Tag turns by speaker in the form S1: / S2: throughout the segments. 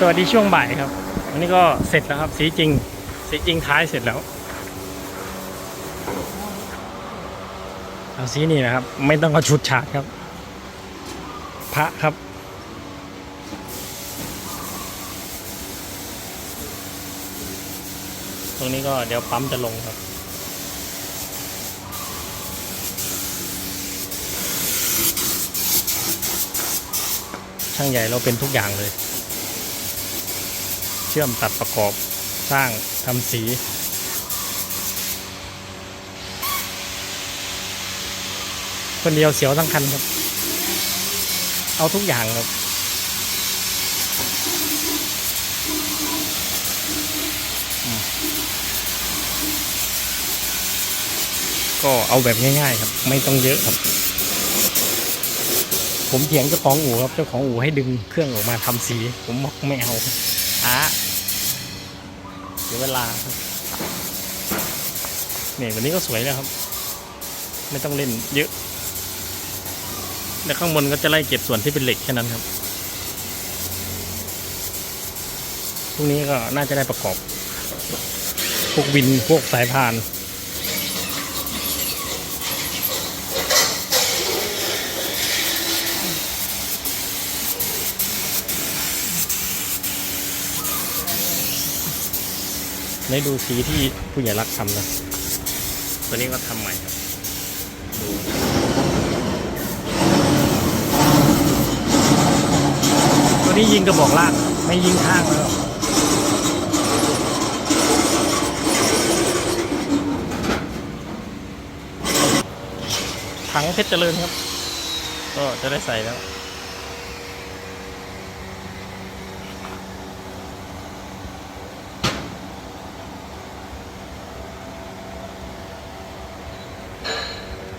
S1: สวัสดีช่วงบ่ายครับวันนี้ก็เสร็จแล้วครับ สีจริง สีจริงท้ายเสร็จแล้วเอาสีนี่นะครับ ไม่ต้องเอาชุดฉาดครับ พระครับตรงนี้ก็เดี๋ยวปั๊มจะลงครับ ช่างใหญ่เราเป็นทุกอย่างเลย เชื่อมตัดประกอบสร้างทำสีคนเดียวเสียวทั้งคันครับ เอาทุกอย่างครับ ก็เอาแบบง่ายๆครับ ไม่ต้องเยอะครับ ผมเถียงเจ้าของอู่ครับ เจ้าของอู่ให้ดึงเครื่องออกมาทำสี ผมบอกไม่เอาอะ เวลาเนี่ยวันนี้ก็สวยแล้วครับ ไม่ต้องเล่นเยอะแล้วข้างบนก็จะไล่เก็บส่วนที่เป็นเหล็กแค่นั้นครับพรุ่งนี้ก็น่าจะได้ประกอบ พวกวินพวกสายพาน ได้ดูสีที่ผู้ใหญ่รักทำนะ ตัวนี้ก็ทำใหม่ครับ ดูตัวนี้ยิงกระบอกล่างไม่ยิงข้างแล้วถังเพชรเจริญครับ ก็จะได้ใส่แล้ว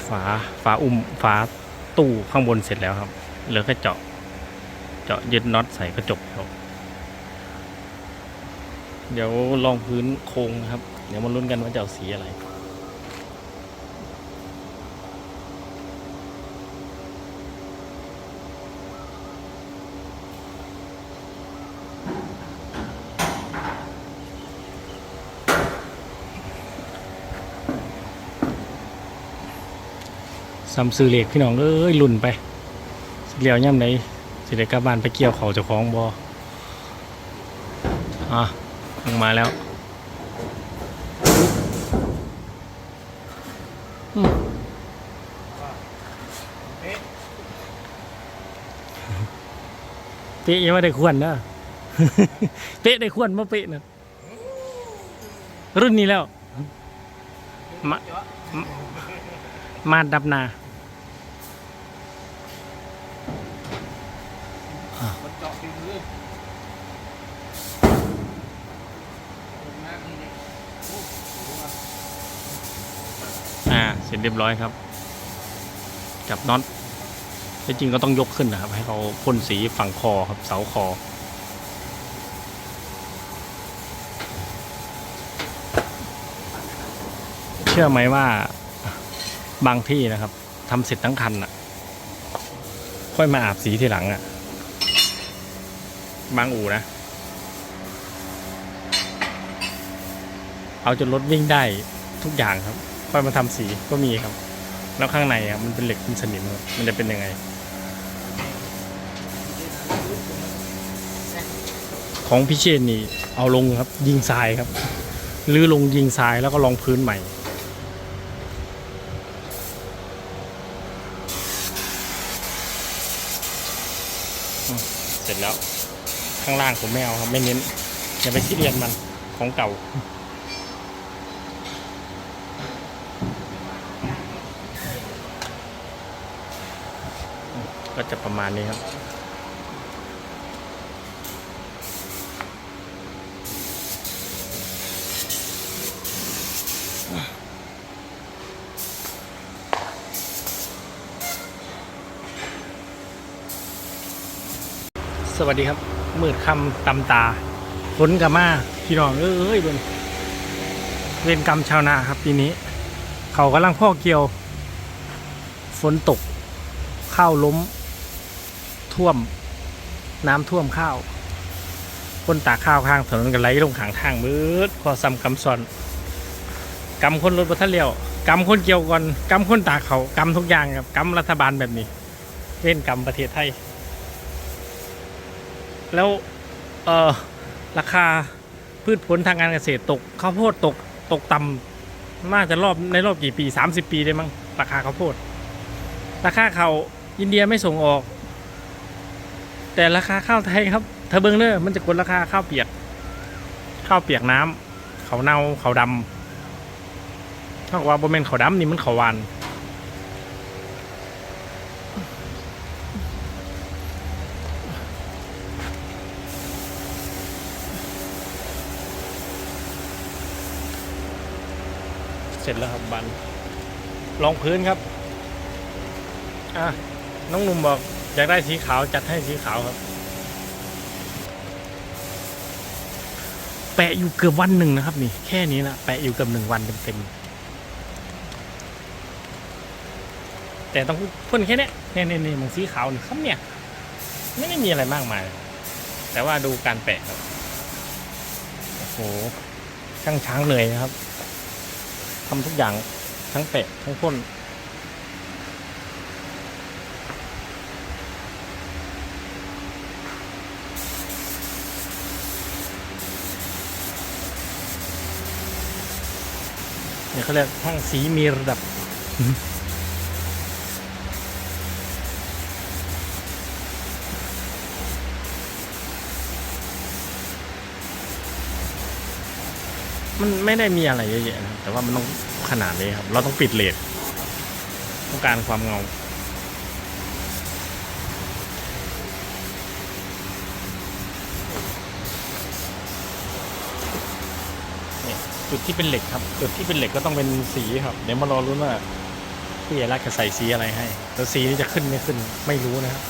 S1: ฝาฝาอุ้มฝาตู้ข้างบนเสร็จแล้วครับ เหลือแค่เจาะ เจาะยึดน็อตใส่กระจกครับ เดี๋ยวลองพื้นโครงครับ เดี๋ยวมาลุ้นกันว่าจะเอาสีอะไร ซัมซื้อเหล็กพี่น้องเอ้ยลุ่นไปสิเหลียวย่ำไหนสิได้กลับบ้านไปเกี่ยวเขาเจ้าของบออะลงมาแล้วอืมเป๊ะยังไม่ได้ควรนะเป๊ะได้ควรมาเป๊ะนะรุ่นนี้แล้วมา มาดับนา
S2: อ่า
S1: อ่า เสร็จเรียบร้อยครับ จับน็อตที่จริงก็ต้องยกขึ้นนะครับ ให้เขาพ่นสีฝั่งคอครับ เสาคอเชื่อไหมว่า บางที่นะครับทำเสร็จทั้งคันอะ ค่อยมาอาบสีทีหลังอะ บางอู่นะ เอาจนรถวิ่งได้ทุกอย่างครับ ค่อยมาทำสีก็มีครับ แล้วข้างในอะมันเป็นเหล็กเป็นสนิมมันจะเป็นยังไงของพิเชษนี่เอาลงครับ ยิงทรายครับลื้อลงยิงทรายแล้วก็ลองพื้นใหม่ อืมเส ร็จแล้ว ข้างล่างผมไม่เอาครับไม่เน้นอย่าไปคิดเรียนมันของเก่า ก็จะประมาณนี้ครับ สวัสดีครับมืดคำตำตาฝนกับมาพี่น้องเอ้ยเบนเวรกรรมชาวนาครับปีนี้ เขากำลังพ่อเกี่ยว ฝนตก ข้าวล้ม ท่วม น้ำท่วมข้าวคนตากข้าวข้างถนนกันไหลลงขางทางมืดคอซ้ำกำซ้อนกำคนรถบัทันเลี้ยวกำคนเกี่ยวก่อนกำคนตากเขากำทุกอย่างครับกำรัฐบาลแบบนี้เว้นกำประเทศไทย แล้วเออราคาพืชผลทางการเกษตรตกข้าวโพดตกตกต่ำน่าจะรอบในรอบกี่ปี 30 ปีได้มั้งราคาข้าวโพด ราคาเขาวอินเดียไม่ส่งออก แต่ราคาข้าวไทยครับเธอเบิ้งเนอร์มันจะกดราคาข้าวเปียก ข้าวเปียกน้ำเขาเน่าเขาวดำถ้าว่าบะเมนเขาวดำนี่มันเขาวหวาน ร็จแล้วครับบันรองพื้นครับอะน้องหนุ่มบอกอยากได้สีขาวจัดให้สีขาวครับ แปะอยู่เกือบวันหนึ่งนะครับ นี่ แค่นี้นะแปะอยู่เกือบหนึ่งวันเต็มๆแต่ต้องพ่นแค่นี้เนี่ยเนี่ยเนี่ยมันสีขาวนี่ครับเนี่ย ไม่ได้มีอะไรมากมาย แต่ว่าดูการแปะครับโอ้โหช่างช้างเหนื่อยนะครับ ทำทุกอย่างทั้งเปะทั้งพ่นเนี่ยเขาเรียกห้างสีมีระดับ มันไม่ได้มีอะไรเยอะแยะนะแต่ว่ามันต้องขนาดนี้ครับ เราต้องปิดเลทต้องการความเงาเนี่ยจุดที่เป็นเหล็กครับ จุดที่เป็นเหล็กก็ต้องเป็นสีครับ เดี๋ยวมารอรุ้นว่าพี่เอรักจะใส่สีอะไรให้แล้วสีนี้จะขึ้นไม่ขึ้นไม่รู้นะครับ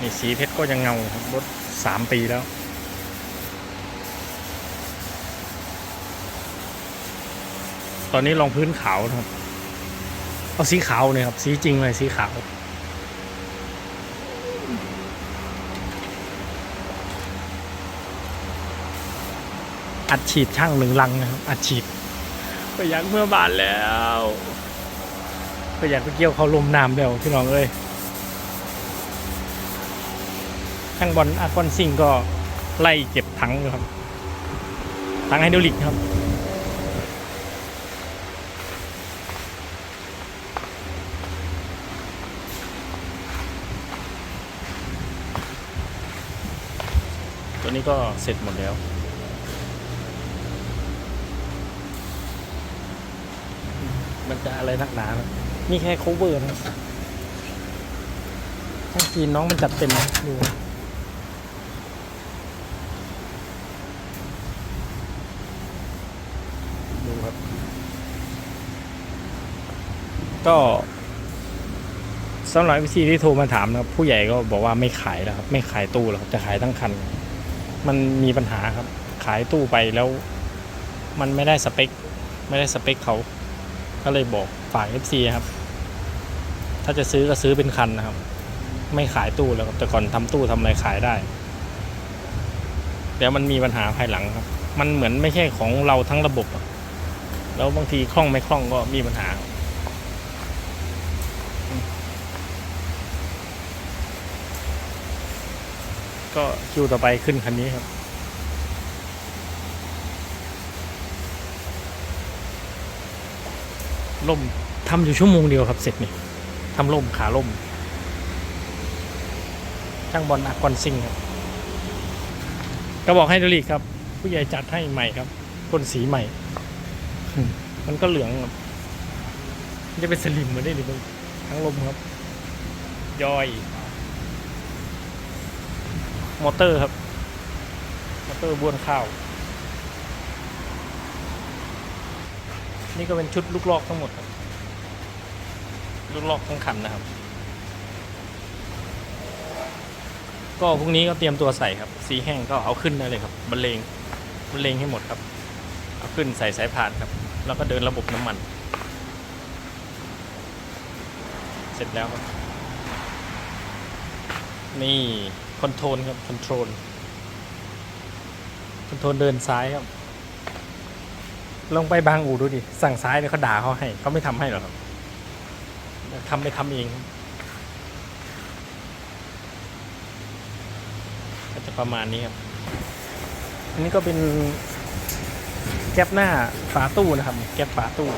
S1: นี่สีเพชรก็ยังเงาครับรถสามปีแล้ว ตอนนี้ลองพื้นขาวนะครับ เอาสีขาวเนี่ยครับ สีจริงเลยสีขาวอัดฉีดช่างหนึ่งลังนะครับ อัดฉีดไปอยากเมื่อบานแล้วไปอยากไปเกี่ยวเขาลมน้ำแล้วพี่น้องเอ้ยช่างบอลอาคอนซิงก็ไล่เก็บถังอยู่ครับถังไฮดรอลิกครับ นี้ก็เสร็จหมดแล้ว มันจะอะไรนักหนานะนี่แค่ cover นะช่างจีนน้องมันจัดเต็มนะดูดูครับ ก็สำหรับวิธีที่โทรมาถามนะครับ ผู้ใหญ่ก็บอกว่าไม่ขายแล้วครับ ไม่ขายตู้แล้วครับ จะขายทั้งคัน มันมีปัญหาครับ ขายตู้ไปแล้ว มันไม่ได้สเปค ไม่ได้สเปคเขา ก็เลยบอกฝาก FC ครับ ถ้าจะซื้อก็ซื้อเป็นคันนะครับ ไม่ขายตู้แล้วครับแต่ก่อนทำตู้ทำอะไรขายได้เดี๋ยวมันมีปัญหาภายหลังครับ มันเหมือนไม่ใช่ของเราทั้งระบบ แล้วบางทีคล่องไม่คล่องก็มีปัญหา ก็คิวต่อไปขึ้นคันนี้ครับล่มทำอยู่ชั่วโมงเดียวครับเสร็จนี่ทำล่มขาล่มช่างบอลอากอนซิงครับก็บอกให้ดลีกครับ ผู้ใหญ่จัดให้ใหม่ครับพ่นสีใหม่ มันก็เหลืองครับมันจะเป็นสลิมเหมือนได้หรือเปล่าทั้งลมครับย่อย มอเตอร์ครับ มอเตอร์บ้วนข้าว นี่ก็เป็นชุดลูกลอกทั้งหมดครับ ลูกลอกทั้งคันนะครับ ก็พรุ่งนี้ก็เตรียมตัวใส่ครับ สีแห้งก็เอาขึ้นได้เลยครับบรรเลงบรรเลงให้หมดครับ เอาขึ้นใส่สายพานครับ แล้วก็เดินระบบน้ำมัน เสร็จแล้วครับ นี่ อนโทรลครับคอนโทรลคอนโทรลเดินซ้ายครับ ลงไปบางอู่ดูดิ สั่งซ้ายเลยเขาด่าเขาให้เขาไม่ทำให้หรอกครับทำไปทำเองก็จะประมาณนี้ครับ อันนี้ก็เป็นแก๊ปหน้าฝาตู้นะครับ แก๊ปฝาตู้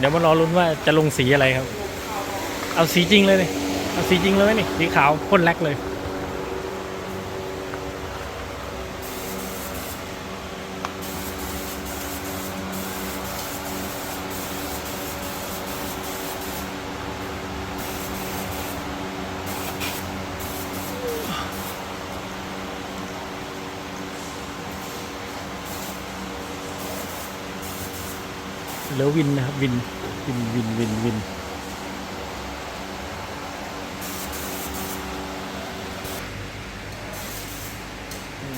S1: เดี๋ยวมารอลุ้นว่าจะลงสีอะไรครับ เอาสีจริงเลยนี่เอาสีจริงเลยนี่สีขาวพ่นแลกเลย ลือวินนะครับวินวินวินวินวิน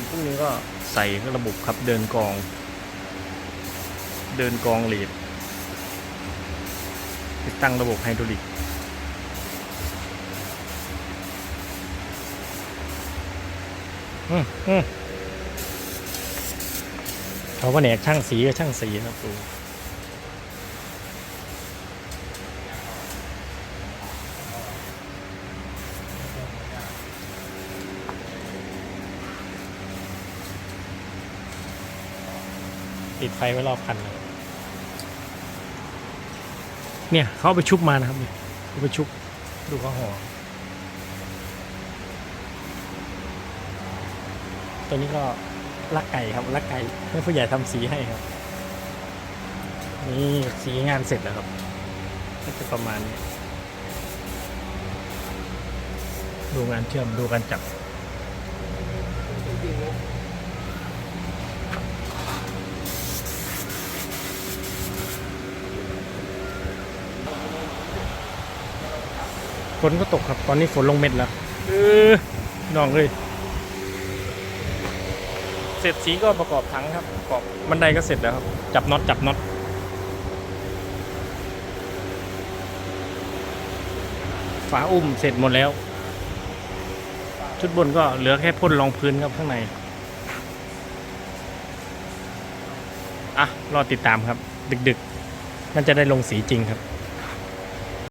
S1: พรุ่งนี้ก็ใส่ระบบครับเดินกอง เดินกองเลดติดตั้งระบบไฮดรอลิกอืมอืมเขาว่าแหนกช่างสีก็ช่างสีครับดู ติดไฟไว้รอบคันเลยเนี่ยเขาไปชุบมานะครับเนี่ยเอาไปชุบดูเขาห่อตัวนี้ก็ลักไก่ครับลักไก่ให้ผู้ใหญ่ทำสีให้ครับ นี่สีงานเสร็จแล้วครับก็จะประมาณนี้ดูงานเชื่อมดูการจับ ฝนก็ตกครับ ตอนนี้ฝนลงเม็ดแล้วเออน้องเลยเสร็จสีก็ประกอบถังครับประกอบบันไดก็เสร็จแล้วครับ จับน็อตจับน็อตฝาอุ้มเสร็จหมดแล้ว ชุดบนก็เหลือแค่พ่นรองพื้นครับข้างในอะรอติดตามครับ ดึกๆน่าจะได้ลงสีจริงครับ